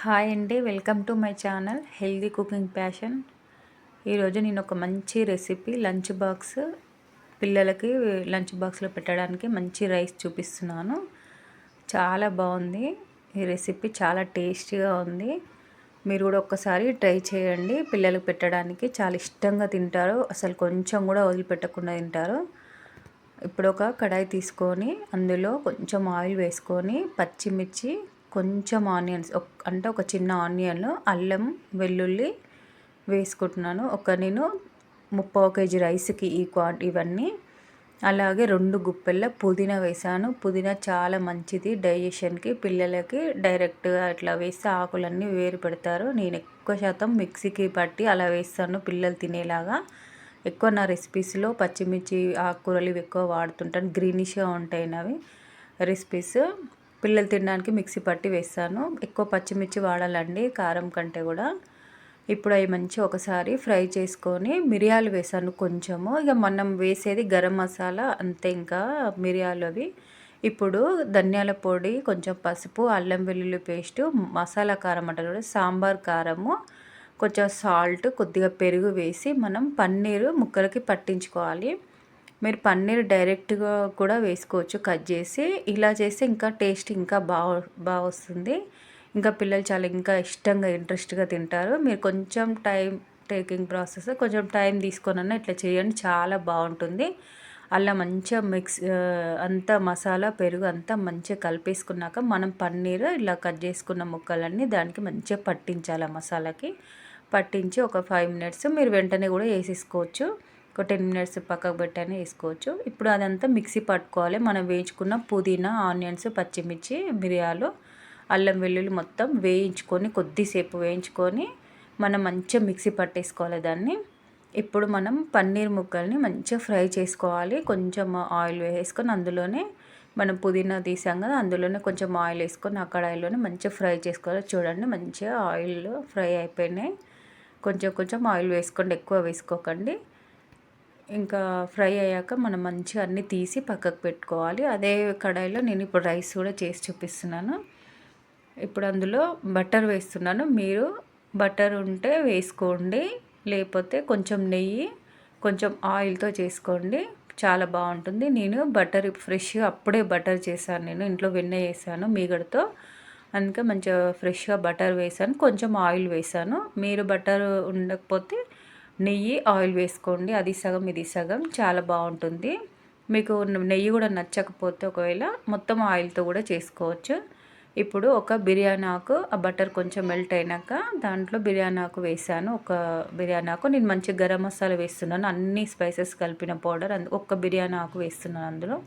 Hi అండి. Welcome to my channel healthy cooking passion. ఈరోజు నేను ఒక మంచి రెసిపీ లంచ్ బాక్స్ పిల్లలకి లంచ్ బాక్స్లో పెట్టడానికి మంచి రైస్ చూపిస్తున్నాను. చాలా బాగుంది. ఈ రెసిపీ చాలా టేస్టీగా ఉంది. మీరు కూడా ఒక్కసారి ట్రై చేయండి. పిల్లలకు పెట్టడానికి చాలా ఇష్టంగా తింటారు. అసలు కొంచెం కూడా వదిలిపెట్టకుండా తింటారు. ఇప్పుడు ఒక కడాయి తీసుకొని అందులో కొంచెం ఆయిల్ వేసుకొని పచ్చిమిర్చి కొంచెం ఆనియన్స్ అంటే ఒక చిన్న ఆనియన్ అల్లం వెల్లుల్లి వేసుకుంటున్నాను. ఒక నేను ముప్పావు కేజీ రైస్కి ఈ క్వాంటి ఇవన్నీ. అలాగే రెండు గుప్పెళ్ళ పుదీనా వేసాను. పుదీనా చాలా మంచిది డైజెషన్కి పిల్లలకి డైరెక్ట్గా అట్లా వేస్తే ఆకులన్నీ వేరు పెడతారు. నేను ఎక్కువ శాతం మిక్సీకి పట్టి అలా వేస్తాను పిల్లలు తినేలాగా. ఎక్కువ నా రెసిపీస్లో పచ్చిమిర్చి ఆకుకూరలు ఇవి ఎక్కువ వాడుతుంటాను. గ్రీనిష్గా ఉంటాయి అవి రెసిపీస్. పిల్లలు తినడానికి మిక్సీ పట్టి వేస్తాను. ఎక్కువ పచ్చిమిర్చి వాడాలండి కారం కంటే కూడా. ఇప్పుడు అవి మంచి ఒకసారి ఫ్రై చేసుకొని మిరియాలు వేసాను కొంచెము. ఇక మనం వేసేది గరం మసాలా అంతే ఇంకా మిరియాలు అవి. ఇప్పుడు ధనియాల పొడి కొంచెం పసుపు అల్లం వెల్లుల్లి పేస్టు మసాలా కారం అంటారు కూడా సాంబార్ కారము కొంచెం సాల్ట్ కొద్దిగా పెరుగు వేసి మనం పన్నీరు ముక్కలకి పట్టించుకోవాలి. మీరు పన్నీర్ డైరెక్ట్గా కూడా వేసుకోవచ్చు. కట్ చేసి ఇలా చేస్తే ఇంకా టేస్ట్ ఇంకా బాగా బాగా వస్తుంది. ఇంకా పిల్లలు చాలా ఇంకా ఇష్టంగా ఇంట్రెస్ట్గా తింటారు. మీరు కొంచెం టైం టేకింగ్ ప్రాసెస్ కొంచెం టైం తీసుకొనన్నా ఇట్లా చేయండి. చాలా బాగుంటుంది. అలా మంచిగా మిక్స్ అంతా మసాలా పెరుగు అంతా మంచిగా కలిపేసుకున్నాక మనం పన్నీర్ ఇలా కట్ చేసుకున్న ముక్కలన్నీ దానికి మంచిగా పట్టించాలి మసాలాకి. పట్టించి ఒక ఫైవ్ మినిట్స్ మీరు వెంటనే కూడా వేసేసుకోవచ్చు. ఒక టెన్ మినిట్స్ పక్కకు పెట్టని వేసుకోవచ్చు. ఇప్పుడు అదంతా మిక్సీ పట్టుకోవాలి. మనం వేయించుకున్న పుదీనా ఆనియన్స్ పచ్చిమిర్చి మిరియాలు అల్లం వెల్లుల్లి మొత్తం వేయించుకొని కొద్దిసేపు వేయించుకొని మనం మంచిగా మిక్సీ పట్టేసుకోవాలి దాన్ని. ఇప్పుడు మనం పన్నీర్ ముక్కల్ని మంచిగా ఫ్రై చేసుకోవాలి. కొంచెం ఆయిల్ వేసుకొని అందులోనే మనం పుదీనా తీసాం కదా అందులోనే కొంచెం ఆయిల్ వేసుకొని ఆ కడాయిలోనే మంచిగా ఫ్రై చేసుకోవాలి. చూడండి మంచిగా ఆయిల్ ఫ్రై అయిపోయినాయి. కొంచెం కొంచెం ఆయిల్ వేసుకోండి ఎక్కువ వేసుకోకండి. ఇంకా ఫ్రై అయ్యాక మనం మంచిగా అన్నీ తీసి పక్కకు పెట్టుకోవాలి. అదే కడాయిలో నేను ఇప్పుడు రైస్ కూడా చేసి చూపిస్తున్నాను. ఇప్పుడు అందులో బటర్ వేస్తున్నాను. మీరు బటర్ ఉంటే వేసుకోండి. లేకపోతే కొంచెం నెయ్యి కొంచెం ఆయిల్తో చేసుకోండి. చాలా బాగుంటుంది. నేను బటర్ ఫ్రెష్గా అప్పుడే బటర్ చేశాను. నేను ఇంట్లో వెన్న వేసాను మీగడతో. అందుకే మంచిగా ఫ్రెష్గా బటర్ వేసాను. కొంచెం ఆయిల్ వేసాను. మీరు బటర్ ఉండకపోతే నెయ్యి ఆయిల్ వేసుకోండి. అది సగం ఇది సగం. చాలా బాగుంటుంది. మీకు నెయ్యి కూడా నచ్చకపోతే ఒకవేళ మొత్తం ఆయిల్తో కూడా చేసుకోవచ్చు. ఇప్పుడు ఒక బిర్యానీ ఆకు ఆ బటర్ కొంచెం మెల్ట్ అయినాక దాంట్లో బిర్యానీ ఆకు వేసాను. ఒక బిర్యానీ ఆకు. నేను మంచి గరం మసాలా వేస్తున్నాను. అన్ని స్పైసెస్ కలిపిన పౌడర్. అందు ఒక్క బిర్యానీ ఆకు వేస్తున్నాను అందులో.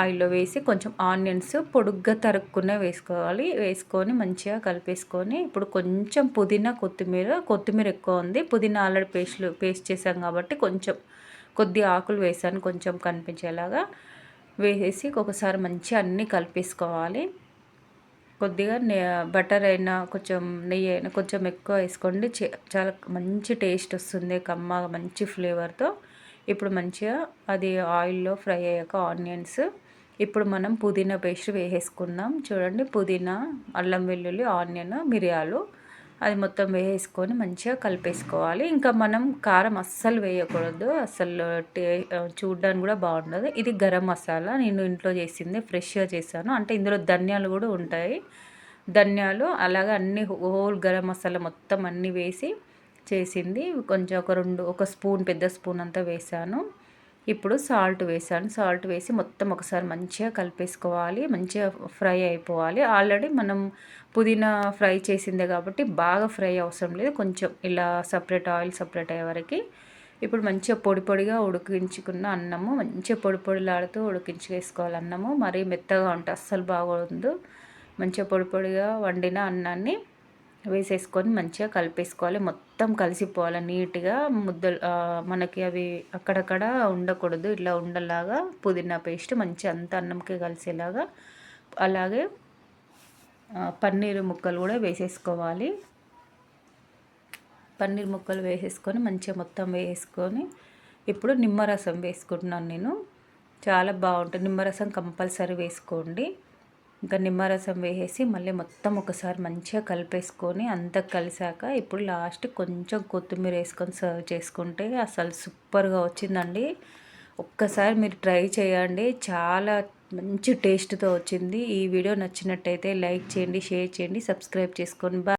ఆయిల్లో వేసి కొంచెం ఆనియన్స్ పొడుగ్గా తరుక్కునే వేసుకోవాలి. వేసుకొని మంచిగా కలిపేసుకొని ఇప్పుడు కొంచెం పుదీనా కొత్తిమీర కొత్తిమీర ఎక్కువ ఉంది. పుదీనా ఆల్రెడీ పేస్ట్లు పేస్ట్ చేసాం కాబట్టి కొంచెం కొద్ది ఆకులు వేసాను కొంచెం కనిపించేలాగా. వేసేసి ఒకసారి మంచిగా అన్నీ కలిపేసుకోవాలి. కొద్దిగా బటర్ అయినా కొంచెం నెయ్యి అయినా కొంచెం ఎక్కువ వేసుకోండి. చాలా మంచి టేస్ట్ వస్తుంది కమ్మ మంచి ఫ్లేవర్తో. ఇప్పుడు మంచిగా అది ఆయిల్లో ఫ్రై అయ్యాక ఆనియన్స్ ఇప్పుడు మనం పుదీనా పేస్ట్ వేసేసుకుందాం. చూడండి పుదీనా అల్లం వెల్లుల్లి ఆనియన్ మిరియాలు అది మొత్తం వేసేసుకొని మంచిగా కలిపేసుకోవాలి. ఇంకా మనం కారం అస్సలు వేయకూడదు. అస్సలు టే చూడడానికి కూడా బాగుండదు. ఇది గరం మసాలా. నేను ఇంట్లో చేసింది ఫ్రెష్గా చేశాను. అంటే ఇందులో ధనియాలు కూడా ఉంటాయి. ధనియాలు అలాగే అన్ని హోల్ గరం మసాలా మొత్తం అన్నీ వేసి చేసింది. కొంచెం ఒక రెండు ఒక స్పూన్ పెద్ద స్పూన్ అంతా వేసాను ఇప్పుడు సాల్ట్ వేసాను. సాల్ట్ వేసి మొత్తం ఒకసారి మంచిగా కలిపేసుకోవాలి. మంచిగా ఫ్రై అయిపోవాలి. ఆల్రెడీ మనం పుదీనా ఫ్రై చేసిందే కాబట్టి బాగా ఫ్రై అవసరం లేదు. కొంచెం ఇలా సపరేట్ ఆయిల్ సపరేట్ అయ్యే వరకు ఇప్పుడు మంచిగా పొడి పొడిగా ఉడికించుకున్న అన్నము మంచిగా పొడి పొడిలాడుతూ ఉడికించుకేసుకోవాలి అన్నము. మరీ మెత్తగా ఉంటే అస్సలు బాగోదు. మంచిగా పొడి పొడిగా వండిన అన్నాన్ని వేసేసుకొని మంచిగా కలిపేసుకోవాలి. మొత్తం కలిసిపోవాలి. నీట్గా ముద్దలు మనకి అవి అక్కడక్కడ ఉండకూడదు. ఇట్లా ఉండలాగా పుదీనా పేస్ట్ మంచి అంత అన్నంకి కలిసేలాగా అలాగే పన్నీర్ ముక్కలు కూడా వేసేసుకోవాలి. పన్నీర్ ముక్కలు వేసేసుకొని మంచిగా మొత్తం వేసుకొని ఇప్పుడు నిమ్మరసం వేసుకుంటున్నాను నేను. చాలా బాగుంటుంది. నిమ్మరసం కంపల్సరీ వేసుకోండి. ఇంకా నిమ్మరసం వేసేసి మళ్ళీ మొత్తం ఒకసారి మంచిగా కలిపేసుకొని అంతా కలిసాక ఇప్పుడు లాస్ట్ కొంచెం కొత్తిమీర వేసుకొని సర్వ్ చేసుకుంటే అసలు సూపర్గా వచ్చిందండి. ఒక్కసారి మీరు ట్రై చేయండి. చాలా మంచి టేస్ట్తో వచ్చింది. ఈ వీడియో నచ్చినట్టయితే లైక్ చేయండి షేర్ చేయండి సబ్స్క్రైబ్ చేసుకొని బాయ్